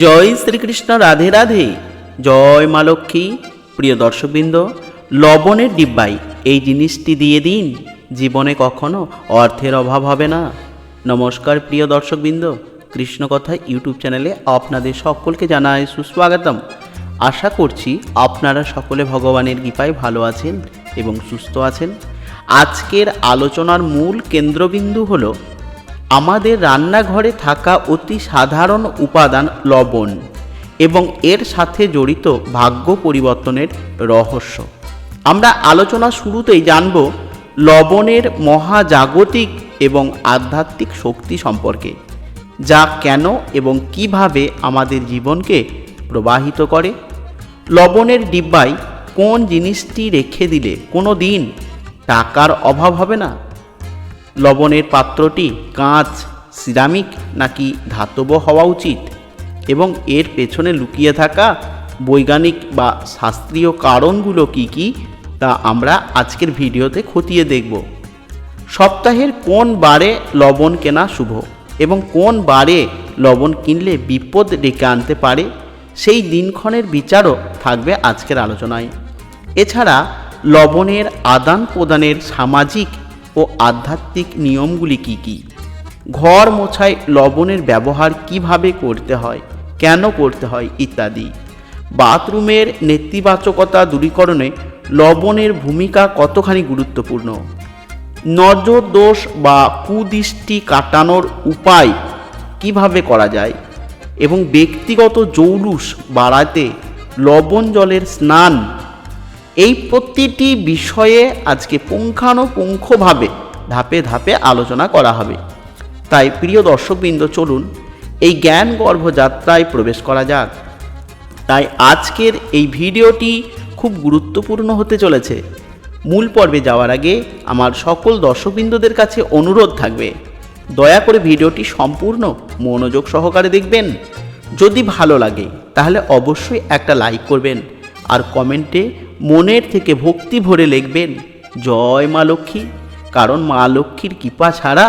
জয় শ্রীকৃষ্ণ রাধে রাধে। জয় মা লক্ষ্মী। প্রিয় দর্শকবৃন্দ, লবণের ডিব্বাই এই জিনিসটি দিয়ে দিন। জীবনে কখনো অর্থের অভাব হবে না। নমস্কার প্রিয় দর্শকবৃন্দ। কৃষ্ণকথা ইউটিউব চ্যানেলে আপনাদের সকলকে জানাই সুস্বাগতম। আশা করছি আপনারা সকলে ভগবানের কৃপায় ভালো আছেন এবং সুস্থ আছেন। আজকের আলোচনার মূল কেন্দ্রবিন্দু হলো আমাদের রান্নাঘরে থাকা অতি সাধারণ উপাদান লবণ এবং এর সাথে জড়িত ভাগ্য পরিবর্তনের রহস্য। আমরা আলোচনা শুরুতেই জানব লবণের মহাজাগতিক এবং আধ্যাত্মিক শক্তি সম্পর্কে, যা কেন এবং কীভাবে আমাদের জীবনকে প্রবাহিত করে। লবণের ডিব্বায় কোন জিনিসটি রেখে দিলে কোনো দিন টাকার অভাব হবে না? লবণের পাত্রটি কাঁচ, সিরামিক নাকি ধাতব হওয়া উচিত? এবং এর পেছনে লুকিয়ে থাকা বৈজ্ঞানিক বা শাস্ত্রীয় কারণগুলো কি কি, তা আমরা আজকের ভিডিওতে খতিয়ে দেখব। সপ্তাহের কোন বারে লবণ কেনা শুভ এবং কোন বারে লবণ কিনলে বিপদ ডেকে আনতে পারে, সেই দিনক্ষণের বিচারও থাকবে আজকের আলোচনায়। এছাড়া লবণের আদান প্রদানের সামাজিক ও আধ্যাত্মিক নিয়মগুলি কি কি? ঘর মোছায় লবণের ব্যবহার কীভাবে করতে হয়, কেন করতে হয় ইত্যাদি। বাথরুমের নেতিবাচকতা দূরীকরণে লবণের ভূমিকা কতখানি গুরুত্বপূর্ণ? নজর দোষ বা কুদৃষ্টি কাটানোর উপায় কীভাবে করা যায় এবং ব্যক্তিগত জৌলুস বাড়াতে লবণ জলের স্নান এই প্রতিটি বিষয়ে আজকে পুঙ্খানুপুঙ্খভাবে ধাপে ধাপে আলোচনা করা হবে। তাই প্রিয় দর্শকবৃন্দ, চলুন এই জ্ঞান গর্ভযাত্রায় প্রবেশ করা যাক। তাই আজকের এই ভিডিওটি খুব গুরুত্বপূর্ণ হতে চলেছে। মূল পর্বে যাওয়ার আগে আমার সকল দর্শকবৃন্দদের কাছে অনুরোধ থাকবে। দয়া করে ভিডিওটি সম্পূর্ণ মনোযোগ সহকারে দেখবেন। যদি ভালো লাগে, তাহলে অবশ্যই একটা লাইক করবেন। আর কমেন্টে মনের থেকে ভক্তি ভরে লিখবেন, জয় মা লক্ষ্মী, কারণ মা লক্ষ্মীর কৃপা ছাড়া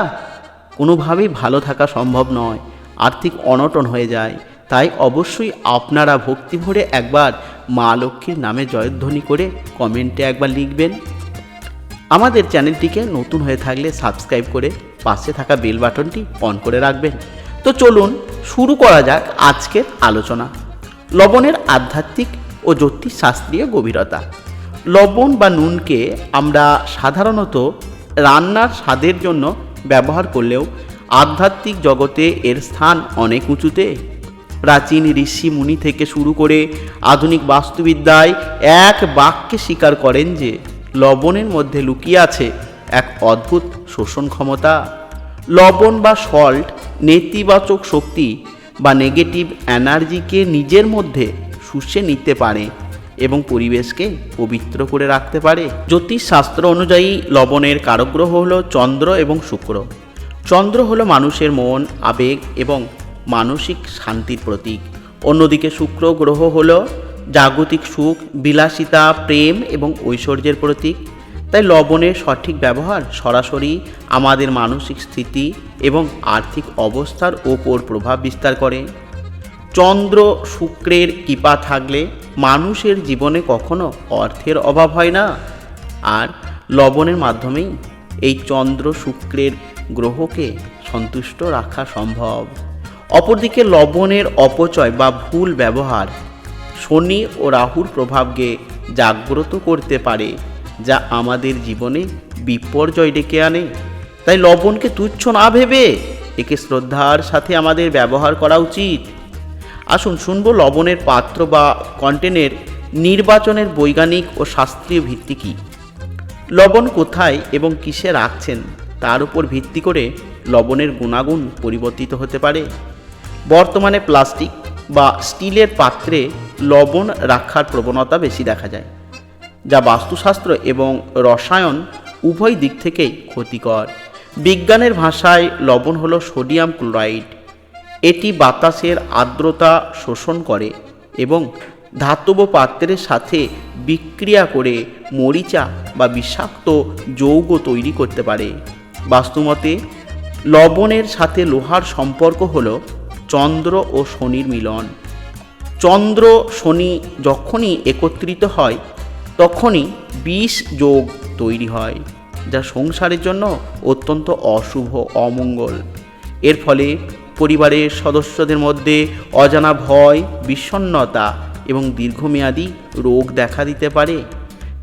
কোনোভাবেই ভালো থাকা সম্ভব নয়, আর্থিক অনটন হয়ে যায়। তাই অবশ্যই আপনারা ভক্তি ভরে একবার মা লক্ষ্মীর নামে জয়ধ্বনি করে কমেন্টে একবার লিখবেন। আমাদের চ্যানেলটিকে নতুন হয়ে থাকলে সাবস্ক্রাইব করে পাশে থাকা বেল বাটনটি অন করে রাখবেন। তো চলুন শুরু করা যাক আজকের আলোচনা। লবণের আধ্যাত্মিক ও জ্যোতিষ শাস্ত্রীয় গভীরতা। লবণ বা নুনকে আমরা সাধারণত রান্নার স্বাদের জন্য ব্যবহার করলেও আধ্যাত্মিক জগতে এর স্থান অনেক উঁচুতে। প্রাচীন ঋষি মুনি থেকে শুরু করে আধুনিক বাস্তুবিদ্যায় এক বাক্যে স্বীকার করেন যে, লবণের মধ্যে লুকিয়ে আছে এক অদ্ভুত শোষণ ক্ষমতা। লবণ বা সল্ট নেতিবাচক শক্তি বা নেগেটিভ এনার্জিকে নিজের মধ্যে শুষে নিতে পারে এবং পরিবেশকে পবিত্র করে রাখতে পারে। জ্যোতিষশাস্ত্র অনুযায়ী লবণের কারগ্রহ হলো চন্দ্র এবং শুক্র। চন্দ্র হলো মানুষের মন, আবেগ এবং মানসিক শান্তির প্রতীক। অন্যদিকে শুক্র গ্রহ হলো জাগতিক সুখ, বিলাসিতা, প্রেম এবং ঐশ্বর্যের প্রতীক। তাই লবণের সঠিক ব্যবহার সরাসরি আমাদের মানসিক স্থিতি এবং আর্থিক অবস্থার ওপর প্রভাব বিস্তার করে। চন্দ্র শুক্রের কৃপা থাকলে মানুষের জীবনে কখনো অর্থের অভাব হয় না। আর লবণের মাধ্যমেই এই চন্দ্র শুক্রের গ্রহকে সন্তুষ্ট রাখা সম্ভব। অপরদিকে লবণের অপচয় বা ভুল ব্যবহার শনি ও রাহুর প্রভাবকে জাগ্রত করতে পারে, যা আমাদের জীবনে বিপর্যয় ডেকে আনে। তাই লবণকে তুচ্ছ না ভেবে একে শ্রদ্ধার সাথে আমাদের ব্যবহার করা উচিত। আসুন শুনব লবণের পাত্র বা কন্টেনের নির্বাচনের বৈজ্ঞানিক ও শাস্ত্রীয় ভিত্তি কী? লবণ কোথায় এবং কিসে রাখছেন? তার উপর ভিত্তি করে লবণের গুণাগুণ পরিবর্তিত হতে পারে। বর্তমানে প্লাস্টিক বা স্টিলের পাত্রে লবণ রাখার প্রবণতা বেশি দেখা যায়, যা বাস্তুশাস্ত্র এবং রসায়ন উভয় দিক থেকেই ক্ষতিকর। বিজ্ঞানের ভাষায় লবণ হলো সোডিয়াম ক্লোরাইড। এটি বাতাসের আর্দ্রতা শোষণ করে এবং ধাতব পাত্রের সাথে বিক্রিয়া করে মরিচা বা বিষাক্ত যৌগ তৈরি করতে পারে। বাস্তুমতে, লবণের সাথে লোহার সম্পর্ক হল চন্দ্র ও শনির মিলন। চন্দ্র, শনি যখনই একত্রিত হয়, তখনই বিষ যোগ তৈরি হয়, যা সংসারের জন্য অত্যন্ত অশুভ, অমঙ্গল। এর ফলে পরিবারের সদস্যদের মধ্যে অজানা ভয়, বিষণ্ণতা এবং দীর্ঘমেয়াদী রোগ দেখা দিতে পারে।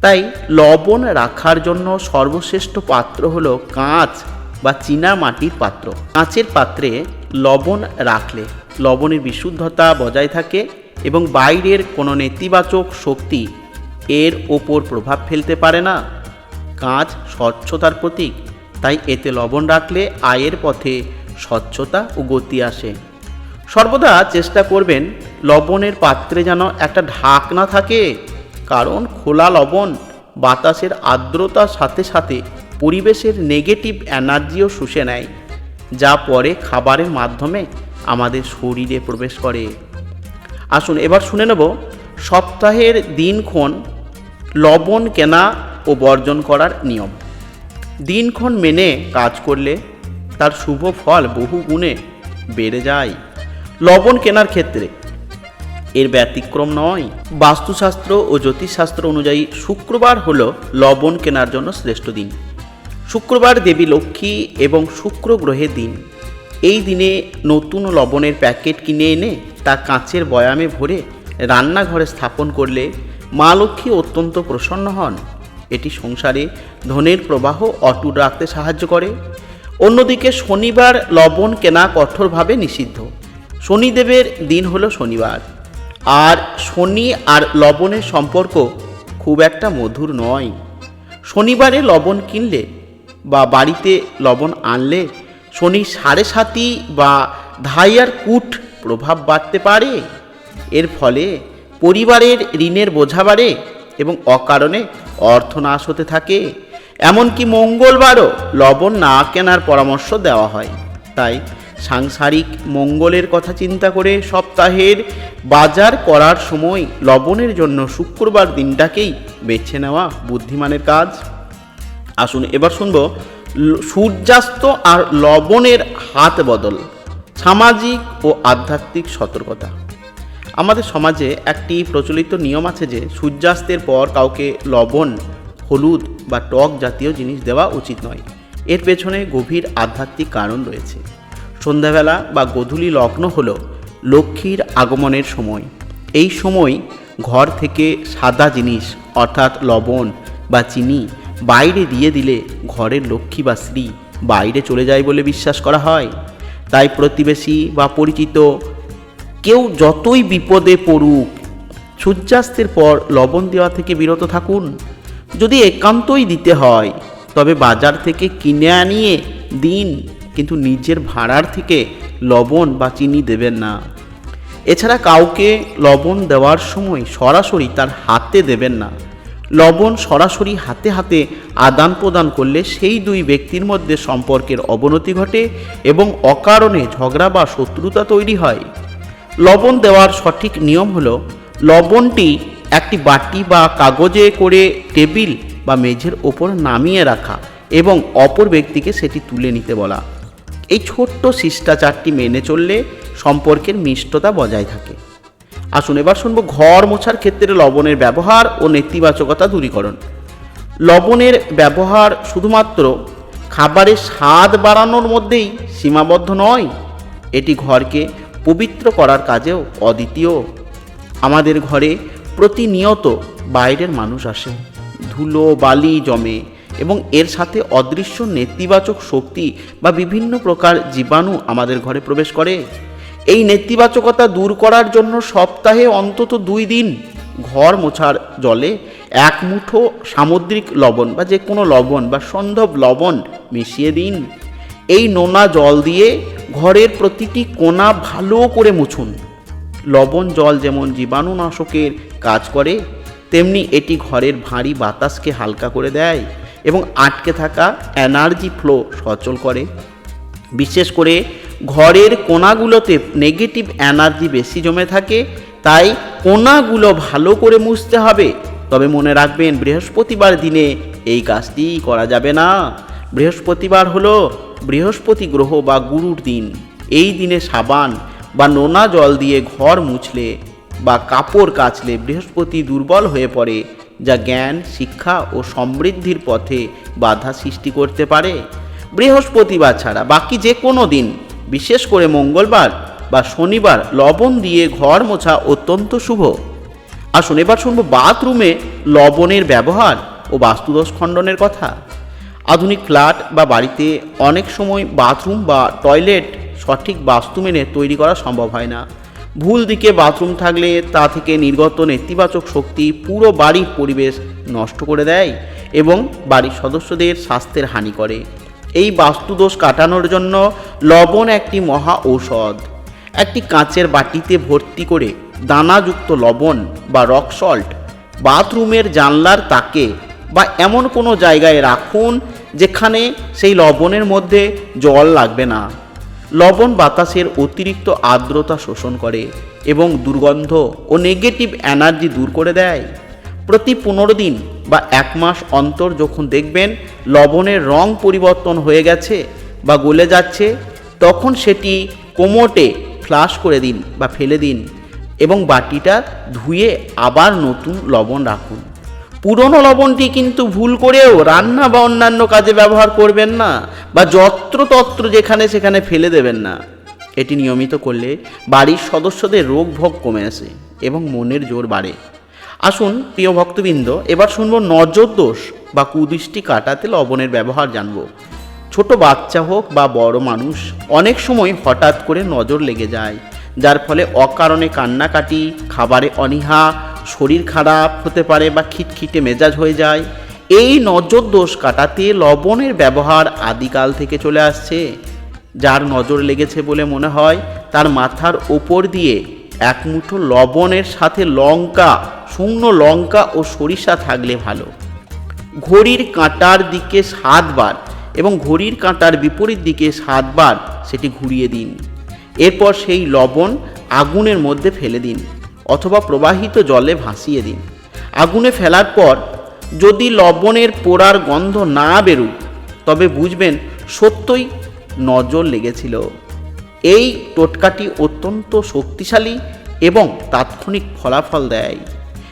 তাই লবণ রাখার জন্য সর্বশ্রেষ্ঠ পাত্র হলো কাঁচ বা চীনা মাটির পাত্র। কাঁচের পাত্রে লবণ রাখলে লবণের বিশুদ্ধতা বজায় থাকে এবং বাইরের কোনো নেতিবাচক শক্তি এর ওপর প্রভাব ফেলতে পারে না। কাঁচ স্বচ্ছতার প্রতীক, তাই এতে লবণ রাখলে আয়ের পথে স্বচ্ছতা ও গতি আসে। সর্বদা চেষ্টা করবেন লবণের পাত্রে যেন একটা ঢাকনা থাকে, কারণ খোলা লবণ বাতাসের আর্দ্রতার সাথে সাথে পরিবেশের নেগেটিভ এনার্জিও শুষে নেয়, যা পরে খাবারের মাধ্যমে আমাদের শরীরে প্রবেশ করে। আসুন, এবার শুনে নেব, সপ্তাহের দিনক্ষণ লবণ কেনা ও বর্জন করার নিয়ম। দিনক্ষণ মেনে কাজ করলে তার শুভ ফল বহু গুণে বেড়ে যায়। লবণ কেনার ক্ষেত্রে এর ব্যতিক্রম নয়। বাস্তুশাস্ত্র ও জ্যোতিষশাস্ত্র অনুযায়ী শুক্রবার হল লবণ কেনার জন্য শ্রেষ্ঠ দিন। শুক্রবার দেবী লক্ষ্মী এবং শুক্র গ্রহের দিন। এই দিনে নতুন লবণের প্যাকেট কিনে এনে তা কাঁচের বয়ামে ভরে রান্নাঘরে স্থাপন করলে মা লক্ষ্মী অত্যন্ত প্রসন্ন হন। এটি সংসারে ধনের প্রবাহ অটুট রাখতে সাহায্য করে। অন্যদিকে শনিবার লবণ কেনা কঠোরভাবে নিষিদ্ধ। শনিদেবের দিন হলো শনিবার। আর শনি আর লবণের সম্পর্ক খুব একটা মধুর নয়। শনিবারে লবণ কিনলে বা বাড়িতে লবণ আনলে শনি সাড়ে সাতি বা ধাইয়ার কুট প্রভাব বাড়তে পারে। এর ফলে পরিবারের ঋণের বোঝা বাড়ে এবং অকারণে অর্থনাশ হতে থাকে। এমনকি মঙ্গলবারও লবণ না কেনার পরামর্শ দেওয়া হয়। তাই সাংসারিক মঙ্গলের কথা চিন্তা করে সপ্তাহের বাজার করার সময় লবণের জন্য শুক্রবার দিনটাকেই বেছে নেওয়া বুদ্ধিমানের কাজ। আসুন এবার শুনব সূর্যাস্ত আর লবণের হাত বদল, সামাজিক ও আধ্যাত্মিক সতর্কতা। আমাদের সমাজে একটি প্রচলিত নিয়ম আছে যে, সূর্যাস্তের পর কাউকে লবণ হলুদ বা টক জাতীয় জিনিস দেওয়া উচিত নয়। এর পেছনে গভীর আধ্যাত্মিক কারণ রয়েছে। সন্ধ্যাবেলা বা গধূলি লগ্ন হল লক্ষ্মীর আগমনের সময়। এই সময় ঘর থেকে সাদা জিনিস, অর্থাৎ লবণ বা চিনি, বাইরে দিয়ে দিলে ঘরের লক্ষ্মী বা স্ত্রী বাইরে চলে যায় বলে বিশ্বাস করা হয়। তাই প্রতিবেশী বা পরিচিত কেউ যতই বিপদে পড়ুক, সূর্যাস্তের পর লবণ দেওয়া থেকে বিরত থাকুন। যদি একান্তই দিতে হয়, তবে বাজার থেকে কিনে আনিয়ে দিন, কিন্তু নিজের ভাড়ার থেকে লবণ বা চিনি দেবেন না। এছাড়া কাউকে লবণ দেওয়ার সময় সরাসরি তার হাতে দেবেন না। লবণ সরাসরি হাতে হাতে আদান প্রদান করলে সেই দুই ব্যক্তির মধ্যে সম্পর্কের অবনতি ঘটে এবং অকারণে ঝগড়া বা শত্রুতা তৈরি হয়। লবণ দেওয়ার সঠিক নিয়ম হলো, লবণটি একটি বাটি বা কাগজে করে টেবিল বা মেঝের ওপর নামিয়ে রাখা এবং অপর ব্যক্তিকে সেটি তুলে নিতে বলা। এই ছোট্ট শিষ্টাচারটি মেনে চললে সম্পর্কের মিষ্টতা বজায় থাকে। আসুন এবার শুনব ঘর মোছার ক্ষেত্রে লবণের ব্যবহার ও নেতিবাচকতা দূরীকরণ। লবণের ব্যবহার শুধুমাত্র খাবারের স্বাদ বাড়ানোর মধ্যেই সীমাবদ্ধ নয়, এটি ঘরকে পবিত্র করার কাজেও অদ্বিতীয়। আমাদের ঘরে প্রতিনিয়ত বাইরের মানুষ আসে। ধুলো, বালি জমে এবং এর সাথে অদৃশ্য নেতিবাচক শক্তি বা বিভিন্ন প্রকার জীবাণু আমাদের ঘরে প্রবেশ করে। এই নেতিবাচকতা দূর করার জন্য সপ্তাহে অন্তত দুই দিন ঘর মোছার জলে এক মুঠো সামুদ্রিক লবণ বা যে কোনো লবণ বা সন্ধব লবণ মিশিয়ে দিন। এই নোনা জল দিয়ে ঘরের প্রতিটি কোণা ভালো করে মুছুন। লবণ জল যেমন জীবাণুনাশকের কাজ করে, তেমনি এটি ঘরের ভারী বাতাসকে হালকা করে দেয় এবং আটকে থাকা এনার্জি ফ্লো সচল করে। বিশেষ করে ঘরের কোনাগুলোতে নেগেটিভ এনার্জি বেশি জমে থাকে, তাই কোনাগুলো ভালো করে মুছতে হবে। তবে মনে রাখবেন, বৃহস্পতিবার দিনে এই কাজটি করা যাবে না। বৃহস্পতিবার হলো বৃহস্পতি গ্রহ বা গুরুর দিন। এই দিনে সাবান বা নোনা জল দিয়ে ঘর মুছলে বা কাপড় কাচলে বৃহস্পতি দুর্বল হয়ে পড়ে, যা জ্ঞান, শিক্ষা ও সমৃদ্ধির পথে বাধা সৃষ্টি করতে পারে। বৃহস্পতিবার ছাড়া বাকি যে কোনো দিন, বিশেষ করে মঙ্গলবার বা শনিবার, লবণ দিয়ে ঘর মোছা অত্যন্ত শুভ। আসুন এবার শুনব বাথরুমে লবণের ব্যবহার ও বাস্তুদোষ খণ্ডনের কথা। আধুনিক ফ্ল্যাট বা বাড়িতে অনেক সময় বাথরুম বা টয়লেট সঠিক বাস্তু মেনে তৈরি করা সম্ভব হয় না। ভুল দিকে বাথরুম থাকলে তা থেকে নির্গত নেতিবাচক শক্তি পুরো বাড়ির পরিবেশ নষ্ট করে দেয় এবং বাড়ির সদস্যদের স্বাস্থ্যের হানি করে। এই বাস্তুদোষ কাটানোর জন্য লবণ একটি মহা ঔষধ। একটি কাঁচের বাটিতে ভর্তি করে দানাযুক্ত লবণ বা রক সল্ট বাথরুমের জানলার তাকে বা এমন কোনো জায়গায় রাখুন যেখানে সেই লবণের মধ্যে জল লাগবে না। লবণ বাতাসের অতিরিক্ত আর্দ্রতা শোষণ করে এবং দুর্গন্ধ ও নেগেটিভ এনার্জি দূর করে দেয়। প্রতি পনেরো দিন বা এক মাস অন্তর যখন দেখবেন লবণের রং পরিবর্তন হয়ে গেছে বা গলে যাচ্ছে, তখন সেটি কোমোটে ফ্লাশ করে দিন বা ফেলে দিন এবং বাটিটা ধুয়ে আবার নতুন লবণ রাখুন। পুরনো লবণটি কিন্তু ভুল করেও রান্না বা অন্যান্য কাজে ব্যবহার করবেন না বা যত্রতত্র যেখানে সেখানে ফেলে দেবেন না। এটি নিয়মিত করলে বাড়ির সদস্যদের রোগ ভোগ কমে আসে এবং মনের জোর বাড়ে। আসুন প্রিয় ভক্তবৃন্দ, এবার শুনব নজর দোষ বা কুদৃষ্টি কাটাতে লবণের ব্যবহার জানব। ছোট বাচ্চা হোক বা বড় মানুষ, অনেক সময় হঠাৎ করে নজর লেগে যায়, যার ফলে অকারণে কান্নাকাটি, খাবারে অনীহা শরীর খারাপ হতে পারে বা খিটখিটে মেজাজ হয়ে যায়, এই নজর দোষ কাটাতে লবণের ব্যবহার আদিকাল থেকে চলে আসছে। যার নজর লেগেছে বলে মনে হয়, তার মাথার ওপর দিয়ে এক মুঠো লবণের সাথে লঙ্কা, শুকনো লঙ্কা ও সরিষা থাকলে ভালো। ঘড়ির কাঁটার দিকে সাতবার এবং ঘড়ির কাঁটার বিপরীত দিকে সাতবার সেটি ঘুরিয়ে দিন। এরপর সেই লবণ আগুনের মধ্যে ফেলে দিন। অথবা প্রবাহিত জলে ভাসিয়ে দিন। আগুনে ফেলার পর যদি লবণের পোড়ার গন্ধ না বেরুক, তবে বুঝবেন সত্যই নজর লেগেছিল। এই টোটকাটি অত্যন্ত শক্তিশালী এবং তাৎক্ষণিক ফলাফল দেয়।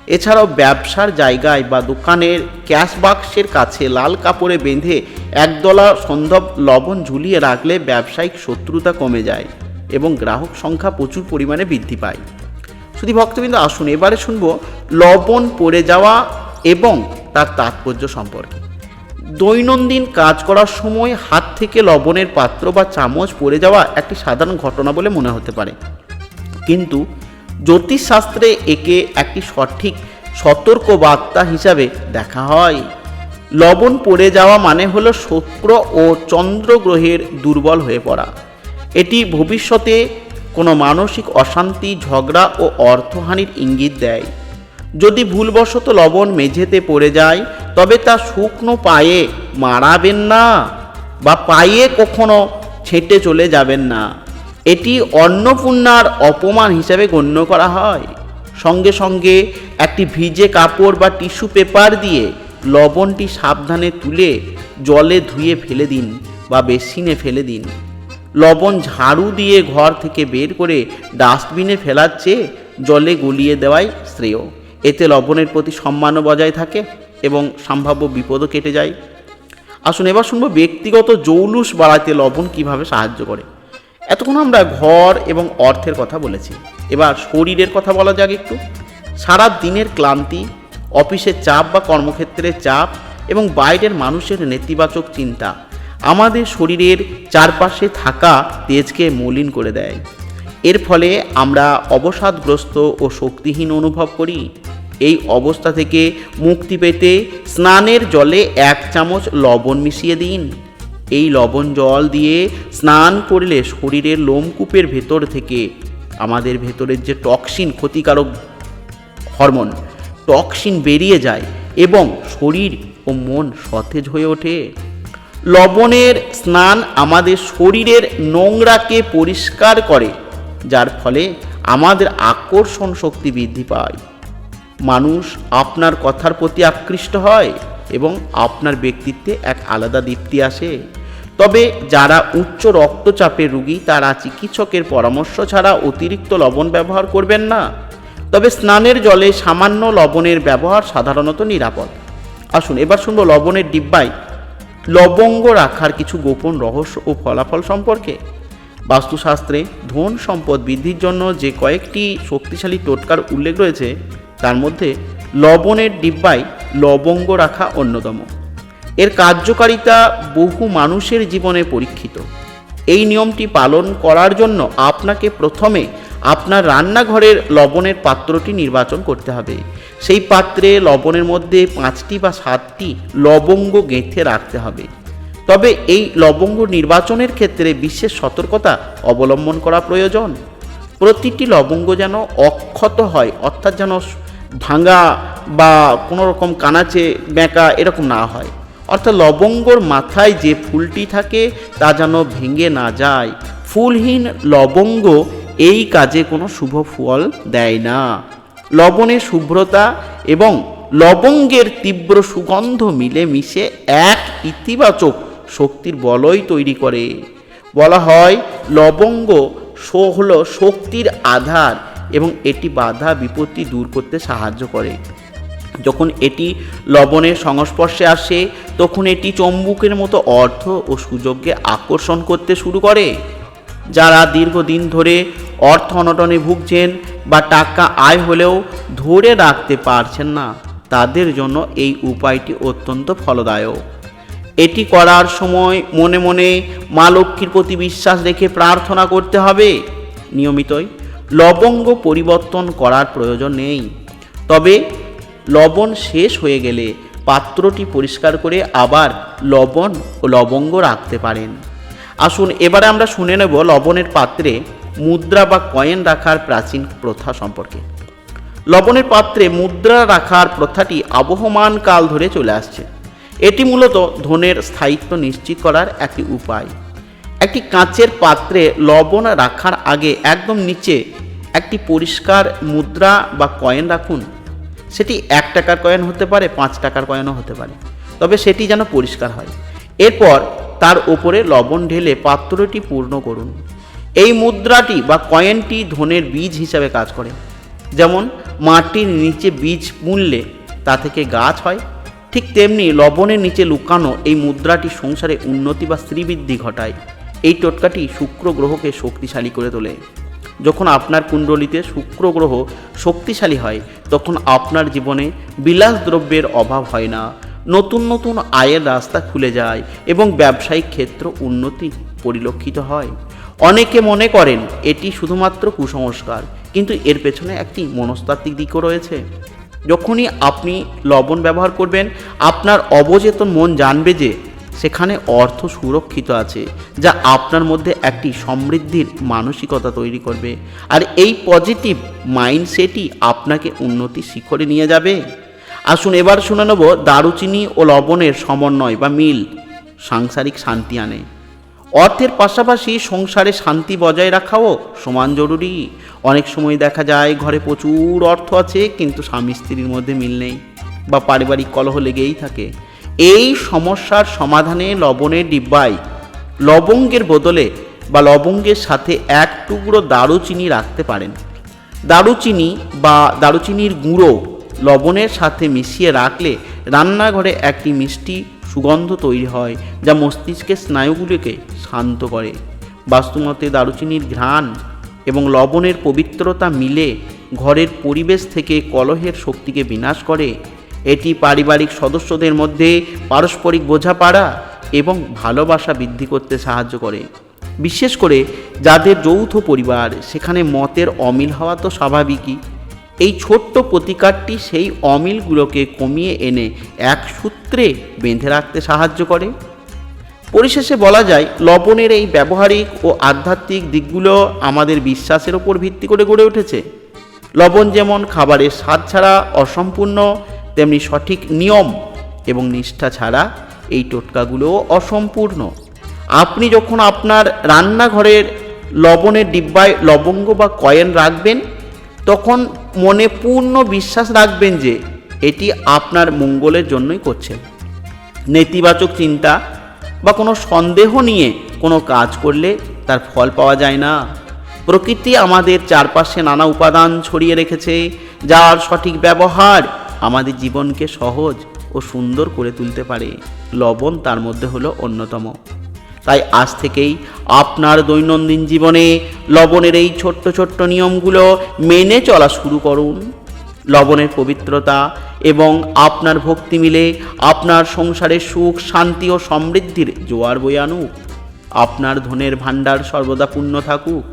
এছাড়াও ব্যবসার জায়গায় বা দোকানের ক্যাশ বাক্সের কাছে লাল কাপড়ে বেঁধে একদলা সন্ধব লবণ ঝুলিয়ে রাখলে ব্যবসায়িক শত্রুতা কমে যায় এবং গ্রাহক সংখ্যা প্রচুর পরিমাণে বৃদ্ধি পায়। শুধু ভক্তবৃন্দ আসুন, এবারে শুনব লবণ পড়ে যাওয়া এবং তার তাৎপর্য সম্পর্কে। দৈনন্দিন কাজ করার সময় হাত থেকে লবণের পাত্র বা চামচ পড়ে যাওয়া একটি সাধারণ ঘটনা বলে মনে হতে পারে। কিন্তু জ্যোতিষশাস্ত্রে একে একটি সঠিক সতর্ক বার্তা হিসাবে দেখা হয়। লবণ পড়ে যাওয়া মানে হলো শুক্র ও চন্দ্র গ্রহের দুর্বল হয়ে পড়া। এটি ভবিষ্যতে কোনো মানসিক অশান্তি, ঝগড়া ও অর্থহানির ইঙ্গিত দেয়। যদি ভুলবশত লবণ মেঝেতে পড়ে যায়, তবে তা শুকনো পায়ে মারাবেন না বা পায়ে কখনো ছেটে চলে যাবেন না। এটি অন্নপূর্ণার অপমান হিসাবে গণ্য করা হয়। সঙ্গে সঙ্গে একটি ভিজে কাপড় বা টিস্যু পেপার দিয়ে লবণটি সাবধানে তুলে জলে ধুয়ে ফেলে দিন বা বেসিনে ফেলে দিন। লবণ ঝাড়ু দিয়ে ঘর থেকে বের করে ডাস্টবিনে ফেলার চেয়ে জলে গলিয়ে দেওয়াই শ্রেয়। এতে লবণের প্রতি সম্মানও বজায় থাকে এবং সম্ভাব্য বিপদও কেটে যায়। আসুন এবার শুনব ব্যক্তিগত জৌলুস বাড়াতে লবণ কীভাবে সাহায্য করে। এতক্ষণ আমরা ঘর এবং অর্থের কথা বলেছি। এবার শরীরের কথা বলা যাক একটু। সারা দিনের ক্লান্তি, অফিসের চাপ বা কর্মক্ষেত্রের চাপ এবং বাইরের মানুষের নেতিবাচক চিন্তা আমাদের শরীরের চারপাশে থাকা তেজকে মলিন করে দেয়। এর ফলে আমরা অবসাদগ্রস্ত ও শক্তিহীন অনুভব করি। এই অবস্থা থেকে মুক্তি পেতে স্নানের জলে এক চামচ লবণ মিশিয়ে দিন। এই লবণ জল দিয়ে স্নান করলে শরীরের লোমকূপের ভেতর থেকে আমাদের ভেতরের যে টক্সিন ক্ষতিকারক হরমোন, টক্সিন বেরিয়ে যায় এবং শরীর ও মন সতেজ হয়ে ওঠে। লবণের স্নান আমাদের শরীরের নোংরাকে পরিষ্কার করে, যার ফলে আমাদের আকর্ষণ শক্তি বৃদ্ধি পায়। মানুষ আপনার কথার প্রতি আকৃষ্ট হয় এবং আপনার ব্যক্তিত্বে এক আলাদা দীপ্তি আসে। তবে যারা উচ্চ রক্তচাপের রুগী, তারা চিকিৎসকের পরামর্শ ছাড়া অতিরিক্ত লবণ ব্যবহার করবেন না। তবে স্নানের জলে সামান্য লবণের ব্যবহার সাধারণত নিরাপদ। আসুন, এবার শুনব লবণের ডিব্বায় লবঙ্গ রাখার কিছু গোপন রহস্য ও ফলাফল সম্পর্কে। বাস্তুশাস্ত্রে ধন সম্পদ বৃদ্ধির জন্য যে কয়েকটি শক্তিশালী টোটকার উল্লেখ রয়েছে, তার মধ্যে লবণের ডিব্বায় লবঙ্গ রাখা অন্যতম। এর কার্যকারিতা বহু মানুষের জীবনে পরীক্ষিত। এই নিয়মটি পালন করার জন্য আপনাকে প্রথমে আপনার রান্নাঘরের লবণের পাত্রটি নির্বাচন করতে হবে। সেই পাত্রে লবণের মধ্যে পাঁচটি বা সাতটি লবঙ্গ গেঁথে রাখতে হবে। তবে এই লবঙ্গ নির্বাচনের ক্ষেত্রে বিশেষ সতর্কতা অবলম্বন করা প্রয়োজন। প্রতিটি লবঙ্গ যেন অক্ষত হয়, অর্থাৎ যেন ভাঙা বা কোনো রকম কানাচে বেঁকা এরকম না হয়। অর্থাৎ লবঙ্গর মাথায় যে ফুলটি থাকে তা যেন ভেঙে না যায়। ফুলহীন লবঙ্গ এই কাজে কোনো শুভ ফল দেয় না। লবণের শুভ্রতা এবং লবঙ্গের তীব্র সুগন্ধ মিলে মিশে এক ইতিবাচক শক্তির বলয় তৈরি করে। বলা হয়, লবঙ্গ শো হলো শক্তির আধার এবং এটি বাধা বিপত্তি দূর করতে সাহায্য করে। যখন এটি লবণের সংস্পর্শে আসে, তখন এটি চম্বুকের মতো অর্থ ও সুযোগকে আকর্ষণ করতে শুরু করে। যারা দীর্ঘদিন ধরে অর্থ অনটনে ভুগছেন বা টাকা আয় হলেও ধরে রাখতে পারছেন না, তাদের জন্য এই উপায়টি অত্যন্ত ফলদায়ক। এটি করার সময় মনে মনে মা লক্ষ্মীর প্রতি বিশ্বাস রেখে প্রার্থনা করতে হবে। নিয়মিতই লবঙ্গ পরিবর্তন করার প্রয়োজন নেই। তবে লবণ শেষ হয়ে গেলে পাত্রটি পরিষ্কার করে আবার লবণ ও লবঙ্গ রাখতে পারেন। আসুন, এবারে আমরা শুনে নেব লবণের পাত্রে মুদ্রা বা কয়েন রাখার প্রাচীন প্রথা সম্পর্কে। লবণের পাত্রে মুদ্রা রাখার প্রথাটি আবহমান কাল ধরে চলে আসছে। এটি মূলত ধনের স্থায়িত্ব নিশ্চিত করার একটি উপায়। একটি কাঁচের পাত্রে লবণ রাখার আগে একদম নিচে একটি পরিষ্কার মুদ্রা বা কয়েন রাখুন। সেটি এক টাকার কয়েন হতে পারে, পাঁচ টাকার কয়েনও হতে পারে। তবে সেটি যেন পরিষ্কার হয়। এরপর তার ওপরে লবণ ঢেলে পাত্রটি পূর্ণ করুন। এই মুদ্রাটি বা কয়েনটি ধনের বীজ হিসাবে কাজ করে। যেমন, মাটির নিচে বীজ বুনলে তা থেকে গাছ হয়, ঠিক তেমনি লবণের নিচে লুকানো এই মুদ্রাটি সংসারে উন্নতি বা স্ত্রীবৃদ্ধি ঘটায়। এই টোটকাটি শুক্র গ্রহকে শক্তিশালী করে তোলে। যখন আপনার কুণ্ডলিতে শুক্র গ্রহ শক্তিশালী হয়, তখন আপনার জীবনে বিলাস দ্রব্যের অভাব হয় না। নতুন নতুন আয়ের রাস্তা খুলে যায় এবং ব্যবসায়িক ক্ষেত্র উন্নতি পরিলক্ষিত হয়। অনেকে মনে করেন এটি শুধুমাত্র কুসংস্কার, কিন্তু এর পেছনে একটি মনস্তাত্ত্বিক দিকও রয়েছে। যখনই আপনি লবণ ব্যবহার করবেন, আপনার অবচেতন মন জানবে যে সেখানে অর্থ সুরক্ষিত আছে, যা আপনার মধ্যে একটি সমৃদ্ধির মানসিকতা তৈরি করবে। আর এই পজিটিভ মাইন্ডসেটই আপনাকে উন্নতির শিখরে নিয়ে যাবে। আসুন এবার শুনে নেব দারুচিনি ও লবণের সমন্বয় বা মিল। সাংসারিক শান্তি আনে। অর্থের পাশাপাশি সংসারে শান্তি বজায় রাখাও সমান জরুরি। অনেক সময় দেখা যায় ঘরে প্রচুর অর্থ আছে, কিন্তু স্বামী স্ত্রীর মধ্যে মিল নেই বা পারিবারিক কলহ লেগেই থাকে। এই সমস্যার সমাধানে লবণের ডিব্বায় লবঙ্গের বদলে বা লবঙ্গের সাথে এক টুকরো দারুচিনি রাখতে পারেন। দারুচিনি বা দারুচিনির গুঁড়ো লবণের সাথে মিশিয়ে রাখলে রান্নাঘরে একটি মিষ্টি সুগন্ধ তৈরি হয়, যা মস্তিষ্কের স্নায়ুগুলিকে শান্ত করে। বাস্তুমতে দারুচিনির ঘ্রাণ এবং লবণের পবিত্রতা মিলে ঘরের পরিবেশ থেকে কলহের শক্তিকে বিনাশ করে। এটি পারিবারিক সদস্যদের মধ্যে পারস্পরিক বোঝাপড়া এবং ভালোবাসা বৃদ্ধি করতে সাহায্য করে। বিশেষ করে যাদের যৌথ পরিবার, সেখানে মতের অমিল হওয়া তো স্বাভাবিকই। এই ছোট্ট প্রতিকারটি সেই অমিলগুলোকে কমিয়ে এনে এক সূত্রে বেঁধে রাখতে সাহায্য করে। পরিশেষে বলা যায়, লবণের এই ব্যবহারিক ও আধ্যাত্মিক দিকগুলো আমাদের বিশ্বাসের ওপর ভিত্তি করে গড়ে উঠেছে। লবণ যেমন খাবারের স্বাদ ছাড়া অসম্পূর্ণ, তেমনি সঠিক নিয়ম এবং নিষ্ঠা ছাড়া এই টোটকাগুলোও অসম্পূর্ণ। আপনি যখন আপনার রান্নাঘরের লবণের ডিব্বায় লবঙ্গ বা কয়েন রাখবেন তখন মনে পূর্ণ বিশ্বাস রাখবেন যে এটি আপনার মঙ্গলের জন্যই করছেন নেতিবাচক চিন্তা বা কোনো সন্দেহ নিয়ে কোনো কাজ করলে তার ফল পাওয়া যায় না। প্রকৃতি আমাদের চারপাশে নানা উপাদান ছড়িয়ে রেখেছে, যার সঠিক ব্যবহার আমাদের জীবনকে সহজ ও সুন্দর করে তুলতে পারে। লবণ তার মধ্যে হলো অন্যতম। তাই আজ থেকেই আপনার দৈনন্দিন জীবনে লবণের এই ছোট্ট ছোট্ট নিয়মগুলো মেনে চলা শুরু করুন। লবণের পবিত্রতা এবং আপনার ভক্তি মিলে আপনার সংসারে সুখ, শান্তি ও সমৃদ্ধির জোয়ার বয়ে আনুক। আপনার ধনের ভাণ্ডার সর্বদা পূর্ণ থাকুক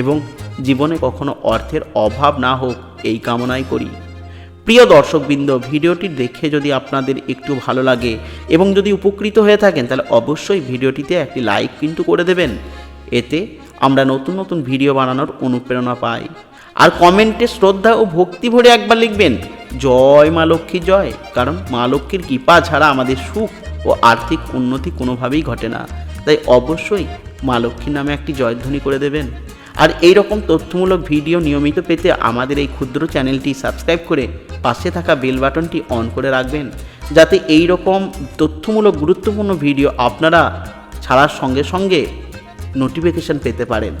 এবং জীবনে কখনো অর্থের অভাব না হোক, এই কামনাই করি। প্রিয় দর্শকবৃন্দ, ভিডিওটি দেখে যদি আপনাদের একটু ভালো লাগে এবং যদি উপকৃত হয়ে থাকেন, তাহলে অবশ্যই ভিডিওটিতে একটি লাইক কিন্তু করে দেবেন। এতে আমরা নতুন নতুন ভিডিও বানানোর অনুপ্রেরণা পাই। আর কমেন্টে শ্রদ্ধা ও ভক্তি ভরে একবার লিখবেন, জয় মা লক্ষ্মী জয়। কারণ মা লক্ষ্মীর কৃপা ছাড়া আমাদের সুখ ও আর্থিক উন্নতি কোনোভাবেই ঘটে না। তাই অবশ্যই মা লক্ষ্মীর নামে একটি জয়ধ্বনি করে দেবেন। আর এই রকম তথ্যমূলক ভিডিও নিয়মিত পেতে আমাদের এই ক্ষুদ্র চ্যানেলটি সাবস্ক্রাইব করে পাশে থাকা বেল বাটনটি অন করে রাখবেন, যাতে এই রকম তথ্যমূলক গুরুত্বপূর্ণ ভিডিও আপনারা ছাড়ার সঙ্গে সঙ্গে নোটিফিকেশন পেতে পারেন।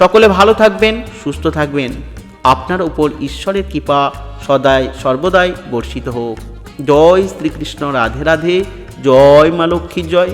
সকলে ভালো থাকবেন, সুস্থ থাকবেন। আপনার উপর ঈশ্বরের কৃপা সদাই সর্বদাই বর্ষিত হোক। জয় শ্রীকৃষ্ণ, রাধে রাধে। জয় মা লক্ষ্মীর জয়।